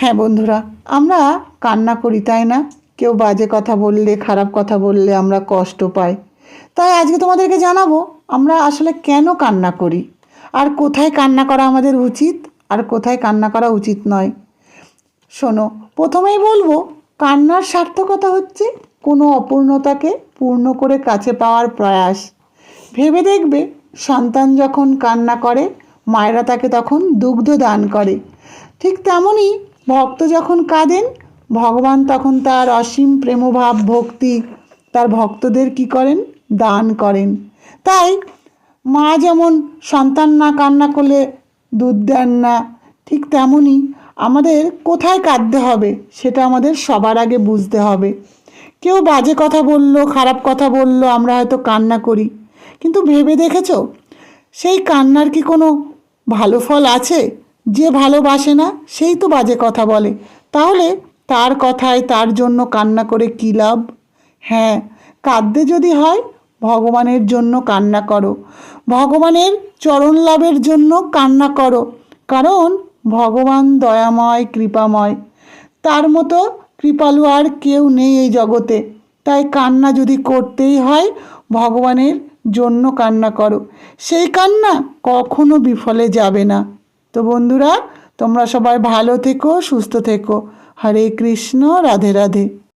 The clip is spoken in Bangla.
হ্যাঁ বন্ধুরা, আমরা কান্না করি, তাই না? কেউ বাজে কথা বললে, খারাপ কথা বললে আমরা কষ্ট পাই। তাই আজকে তোমাদেরকে জানাব, আমরা আসলে কেন কান্না করি? আর কোথায় কান্না করা আমাদের উচিত? আর কোথায় কান্না করা উচিত নয়? শোনো, প্রথমেই বলব, কান্নার সার্থকতা হচ্ছে কোনো অপূর্ণতাকে পূর্ণ করে কাছে পাওয়ার প্রয়াস। ভেবে দেখবে, সন্তান যখন কান্না করে, মায়েরা তাকে তখন দুগ্ধ দান করে। ঠিক তেমনই ভক্ত যখন কাঁদেন, ভগবান তখন তার অসীম প্রেমভাব, ভক্তি, তার ভক্তদের কি করেন? দান করেন। তাই মা যেমন সন্তান না কান্না করলে দুধ দেন না, ঠিক তেমনই আমাদের কোথায় কাঁদতে হবে সেটা আমাদের সবার আগে বুঝতে হবে। কেউ বাজে কথা বলল, খারাপ কথা বলল, আমরা হয়তো কান্না করি। কিন্তু ভেবে দেখেছ? সেই কান্নার কি কোনো ভালো ফল আছে? যে ভালোবাসে না, সেই তো বাজে কথা বলে। তাহলে তার কথায় তার জন্য কান্না করে কী লাভ? হ্যাঁ কাঁদতে যদি হয়, ভগবানের জন্য কান্না করো। ভগবানের চরণ লাভের জন্য কান্না করো। কারণ ভগবান দয়াময়, কৃপাময়। তার মতো কৃপালু আর কেউ নেই এই জগতে। তাই কান্না যদি করতেই হয়, ভগবানের জন্য কান্না করো। সেই কান্না কখনো বিফলে যাবে না। তো বন্ধুরা তোমরা সবাই ভালো থেকো সুস্থ থেকো। হরে কৃষ্ণ রাধে রাধে।